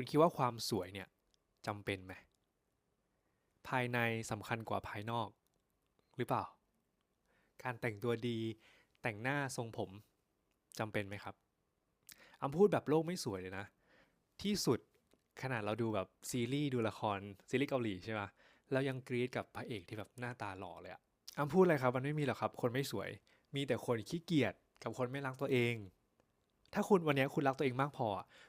คุณคิดว่าความสวยเนี่ยจำเป็นไหมภายในสำคัญกว่าภายนอก หรือเปล่า การแต่งตัวดี แต่งหน้าทรงผมจำเป็นไหมครับอำพูดแบบโลกไม่สวยเลยนะ ที่สุดขนาดเราดูแบบซีรีส์ดูละครซีรีส์เกาหลีใช่ไหมเรายังกรี๊ดกับพระเอกที่แบบหน้าตาหล่อเลยอะอำพูดอะไรครับ มันไม่มีหรอกครับ คนไม่สวย มีแต่คนขี้เกียจกับคนไม่รักตัวเอง ถ้าคุณวันนี้คุณรักตัวเองมากพอ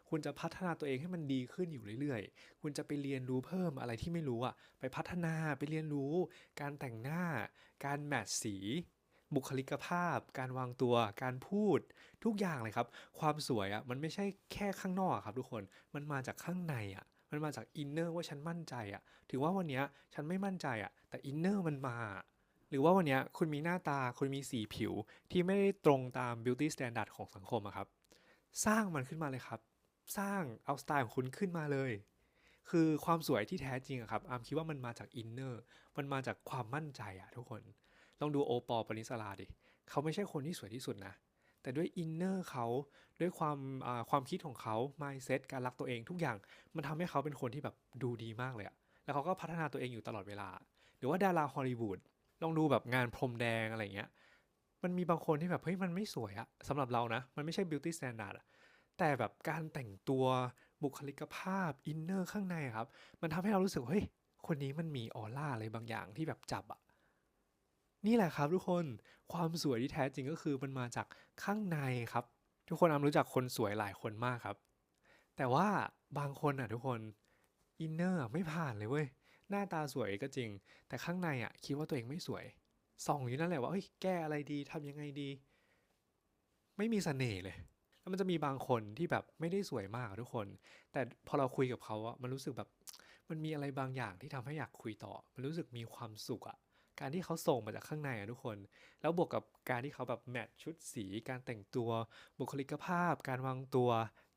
คุณจะพัฒนาตัวเองให้มันดีขึ้นอยู่เรื่อยๆ คุณจะไปเรียนรู้เพิ่มอะไรที่ไม่รู้อะไปพัฒนาไปเรียนรู้ การแต่งหน้า การแมทสี บุคลิกภาพ การวางตัว การพูด ทุกอย่างเลยครับ ความสวยอะมันไม่ใช่แค่ข้างนอกครับทุกคน มันมาจากข้างในอะมันมาจากอินเนอร์ว่าฉันมั่นใจอะถึงว่าวันนี้ฉันไม่มั่นใจอะแต่อินเนอร์มันมาหรือว่าวันนี้คุณมีหน้าตาคุณมีสีผิวที่ไม่ได้ตรงตาม beauty standard ของสังคมอะครับ สร้างมันขึ้นมาเลยครับ สร้างเอาสไตล์ของคุณขึ้นมาเลย คือความสวยที่แท้จริงอะครับอามคิดว่ามันมาจากอินเนอร์มันมาจากความมั่นใจอะทุกคน ลองดูโอปอลปนิสลาดิเขาไม่ใช่คนที่สวยที่สุดนะ แต่ด้วยอินเนอร์เขาด้วยความความคิดของเขา mindset การรักตัวเองทุกอย่าง มันทำให้เขาเป็นคนที่แบบดูดีมากเลยอะแล้วเขาก็พัฒนาตัวเองอยู่ตลอดเวลา หรือว่าดาราฮอลลีวูดลองดูแบบงานพรมแดงอะไรเงี้ย มันมีบางคนที่แบบเฮ้ยมันไม่สวยอะสำหรับเรานะ มันไม่ใช่ beauty standard อะแต่แบบการแต่งตัวบุคลิกภาพอินเนอร์ข้างในครับ มันทำให้เรารู้สึกเฮ้ยคนนี้มันมีออร่าอะไรบางอย่างที่แบบจับอะนี่แหละครับทุกคนความสวยที่แท้จริงก็คือมันมาจากข้างในครับ ทุกคนอามรู้จักคนสวยหลายคนมากครับ แต่ว่าบางคนอะทุกคนอินเนอร์ไม่ผ่านเลยเว้ยหน้าตาสวยก็จริง แต่ข้างในอะคิดว่าตัวเองไม่สวย ส่องอยู่นั่นแหละว่าเฮ้ยแก้อะไรดีทำยังไงดี ไม่มีเสน่ห์เลย แล้วมันจะมีบางคนที่แบบไม่ได้สวยมากทุกคน แต่พอเราคุยกับเขาอะมันรู้สึกแบบมันมีอะไรบางอย่างที่ทำให้อยากคุยต่อ มันรู้สึกมีความสุขอะการที่เขาส่งมาจากข้างในอะทุกคน แล้วบวกกับการที่เขาแบบแมทชุดสี การแต่งตัว บุคลิกภาพ การวางตัว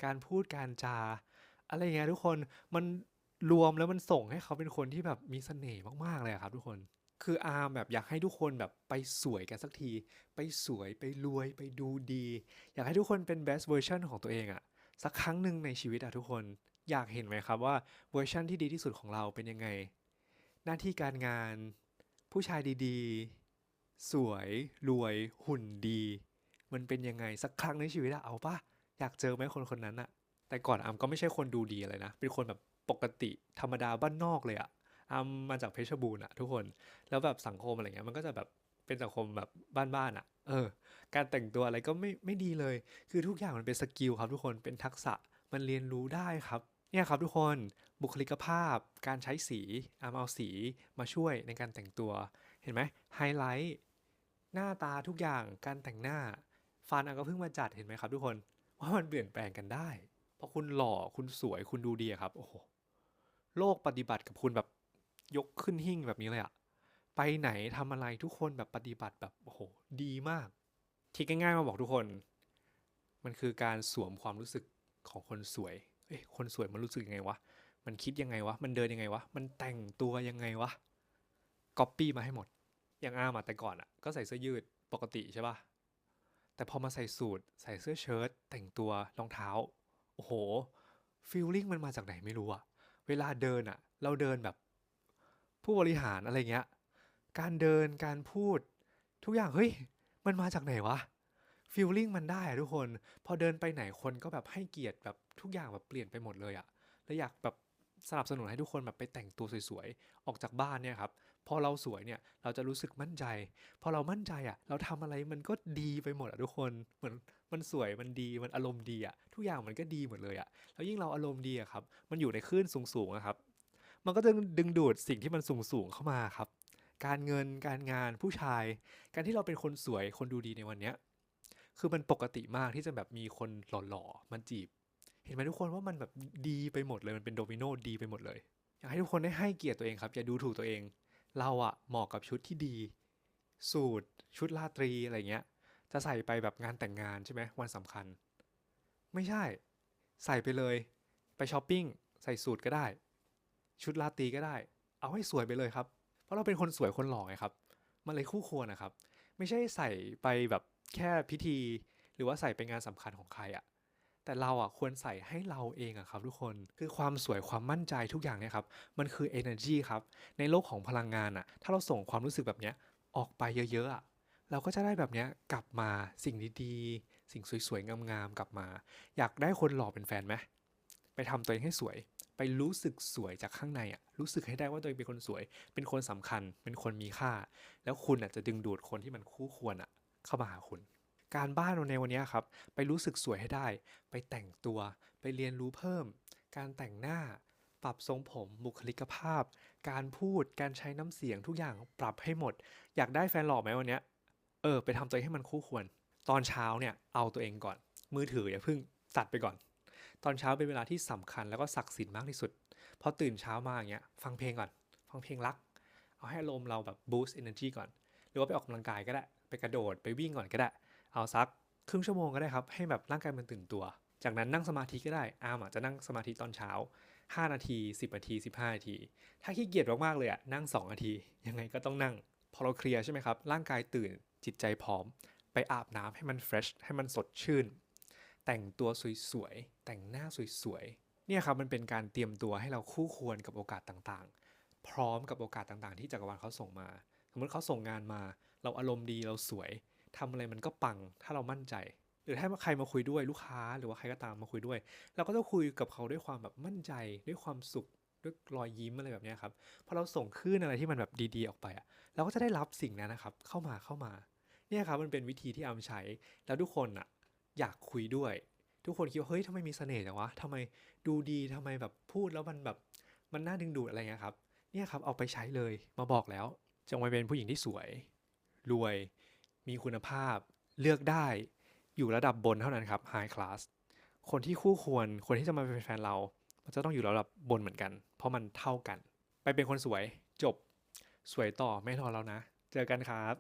การพูดการจา อะไรเงี้ยทุกคนมันรวมแล้วมันส่งให้เขาเป็นคนที่แบบมีเสน่ห์มากๆเลยอะครับทุกคน คืออาร์มแบบอยากให้ทุกคนแบบไปสวยกันสักที ไปสวยไปรวยไปดูดี อยากให้ทุกคนเป็น best version ของตัวเองอะสักครั้งหนึ่งในชีวิตอะทุกคนอยากเห็นไหมครับว่าเวอร์ชั่นที่ดีที่สุดของเราเป็นยังไง หน้าที่การงาน ผู้ชายดีๆ สวยรวยหุ่นดี มันเป็นยังไงสักครั้งในชีวิตอะเอาปะอยากเจอไหมคนคนนั้นอะแต่ก่อนอามก็ไม่ใช่คนดูดีอะไรนะ เป็นคนแบบปกติธรรมดาบ้านนอกเลยอะ อามาจากเพชรบูรณ์อะทุกคน แล้วแบบสังคมอะไรเงี้ยมันก็จะแบบเป็นสังคมแบบบ้านๆอะเออ การแต่งตัวอะไรก็ไม่ไม่ดีเลย คือทุกอย่างมันเป็นสกิลครับทุกคนเป็นทักษะมันเรียนรู้ได้ครับเนี่ยครับทุกคนบุคลิกภาพ การใช้สีอามเอาสีมาช่วยในการแต่งตัว เห็นไหมไฮไลท์หน้าตาทุกอย่างการแต่งหน้า ฟันอามก็เพิ่งมาจัดเห็นไหมครับทุกคนว่ามันเปลี่ยนแปลงกันได้พราะคุณหล่อคุณสวยคุณดูดีครับโอ้โหโลกปฏิบัติกับคุณแบบ ยกขึ้นหิ้งแบบนี้เลยอะไปไหนทำอะไรทุกคนแบบปฏิบัติแบบโอ้โหดีมากที่ง่ายๆมาบอกทุกคน มันคือการสวมความรู้สึกของคนสวยเอ้ยคนสวยมันรู้สึกยังไงวะมันคิดยังไงวะมันเดินยังไงวะมันแต่งตัวยังไงวะก๊อปปี้มาให้หมด อย่างอาร์มอะแต่ก่อนอะก็ใส่เสื้อยืดปกติใช่ปะแต่พอมาใส่สูทใส่เสื้อเชิ้ตแต่งตัวรองเท้า โอ้โหฟีลลิ่งมันมาจากไหนไม่รู้อะเวลาเดินอะเราเดินแบบ ผู้บริหารอะไรเงี้ย การเดินการพูด ทุกอย่างเฮ้ย มันมาจากไหนวะฟีลลิ่งมันได้อะทุกคน พอเดินไปไหนคนก็แบบให้เกียรติแบบทุกอย่างแบบเปลี่ยนไปหมดเลยอะแล้วอยากแบบสนับสนุนให้ทุกคนแบบไปแต่งตัวสวยๆ ออกจากบ้านเนี่ยครับ พอเราสวยเนี่ยเราจะรู้สึกมั่นใจ พอเรามั่นใจอะเราทำอะไรมันก็ดีไปหมดอะทุกคน เหมือนมันสวยมันดีมันอารมณ์ดีอะทุกอย่างมันก็ดีหมดเลยอะแล้วยิ่งเราอารมณ์ดีอะครับ มันอยู่ในคลื่นสูงๆอะครับ มันก็จะดึงดูดสิ่งที่มันสูงๆเข้ามาครับ การเงินการงานผู้ชาย การที่เราเป็นคนสวยคนดูดีในวันเนี้ยคือมันปกติมากที่จะแบบมีคนหล่อๆมันจีบ เห็นไหมทุกคนว่ามันแบบดีไปหมดเลยมันเป็นโดมิโนดีไปหมดเลย อยากให้ทุกคนได้ให้เกียรติตัวเองครับ อย่าดูถูกตัวเอง เราอะเหมาะกับชุดที่ดี สูทชุดราตรีอะไรเงี้ย จะใส่ไปแบบงานแต่งงานใช่ไหมวันสำคัญ ไม่ใช่ ใส่ไปเลย ไปช้อปปิ้งใส่สูทก็ได้ ชุดราตรีก็ได้ เอาให้สวยไปเลยครับ เพราะเราเป็นคนสวยคนหล่อไงครับ มันเลยคู่ควรนะครับ ไม่ใช่ใส่ไปแบบแค่พิธี หรือว่าใส่ไปงานสำคัญของใครอะแต่เราอะควรใส่ให้เราเองอะครับทุกคนคือความสวยความมั่นใจทุกอย่างเนี่ยครับ มันคือ energy ครับ ในโลกของพลังงานอะถ้าเราส่งความรู้สึกแบบเนี้ยออกไปเยอะๆอะเราก็จะได้แบบเนี้ยกลับมาสิ่งดีๆ สิ่งสวยๆงามๆกลับมา อยากได้คนหล่อเป็นแฟนไหม ไปทำตัวเองให้สวย ไปรู้สึกสวยจากข้างในอะรู้สึกให้ได้ว่าตัวเองเป็นคนสวย เป็นคนสำคัญ เป็นคนมีค่า แล้วคุณอะจะดึงดูดคนที่มันคู่ควรอะเข้ามาหาคุณ การบ้านในวันนี้ครับ ไปรู้สึกสวยให้ได้ ไปแต่งตัว ไปเรียนรู้เพิ่ม การแต่งหน้า ปรับทรงผม บุคลิกภาพ การพูด การใช้น้ำเสียงทุกอย่างปรับให้หมด อยากได้แฟนหล่อไหมวันเนี้ยเออ ไปทำตัวเองให้มันคู่ควร ตอนเช้าเนี่ย เอาตัวเองก่อน มือถืออย่าเพิ่งตัดไปก่อน ตอนเช้าเป็นเวลาที่สำคัญแล้วก็ศักดิ์สิทธิ์มากที่สุดพอตื่นเช้ามาอย่างเงี้ยฟังเพลงก่อน ฟังเพลงรัก เอาให้อารมเราแบบ boost energy ก่อน หรือว่าไปออกกำลังกายก็ได้ ไปกระโดดไปวิ่งก่อนก็ได้ เอาสักครึ่งชั่วโมงก็ได้ครับ ให้แบบร่างกายมันตื่นตัว จากนั้นนั่งสมาธิก็ได้อาร์มอะจะนั่งสมาธิตอนเช้า 5 นาที 10 นาที 15 นาที ถ้าขี้เกียจมากๆเลยอะนั่ง 2 นาที ยังไงก็ต้องนั่ง พอเราเคลียร์ใช่ไหมครับร่างกายตื่นจิตใจพร้อม ไปอาบน้ำให้มันเฟรชให้มันสดชื่น แต่งตัวสวยๆ แต่งหน้าสวยๆ เนี่ยครับมันเป็นการเตรียมตัวให้เราคู่ควรกับโอกาสต่างๆ พร้อมกับโอกาสต่างๆ ที่จักรวาลเขาส่งมา สมมติเขาส่งงานมา เราอารมณ์ดีเราสวยทำอะไรมันก็ปังถ้าเรามั่นใจ หรือถ้าใครมาคุยด้วยลูกค้าหรือว่าใครก็ตามมาคุยด้วย เราก็ต้องคุยกับเขาด้วยความแบบมั่นใจด้วยความสุขด้วยรอยยิ้มอะไรแบบนี้ครับพอเราส่งคลื่นอะไรที่มันแบบดีๆออกไปอะเราก็จะได้รับสิ่งนั้นนะครับเข้ามาเข้ามาเนี่ยครับมันเป็นวิธีที่อามใช้แล้วทุกคนอะ อยากคุยด้วย ทุกคนคิดว่าเฮ้ยทำไมมีเสน่ห์จังวะทำไมดูดีทำไมแบบพูดแล้วมันแบบมันน่าดึงดูดอะไรเงี้ยครับเนี่ยครับเอาไปใช้เลยมาบอกแล้วจงไปเป็นผู้หญิงที่สวย รวย มีคุณภาพ เลือกได้ อยู่ระดับบนเท่านั้นครับ High Class คนที่คู่ควร คนที่จะมาเป็นแฟนเรา มันจะต้องอยู่ระดับบนเหมือนกัน เพราะมันเท่ากัน ไปเป็นคนสวยจบ สวยต่อไม่รอแล้วนะ เจอกันครับ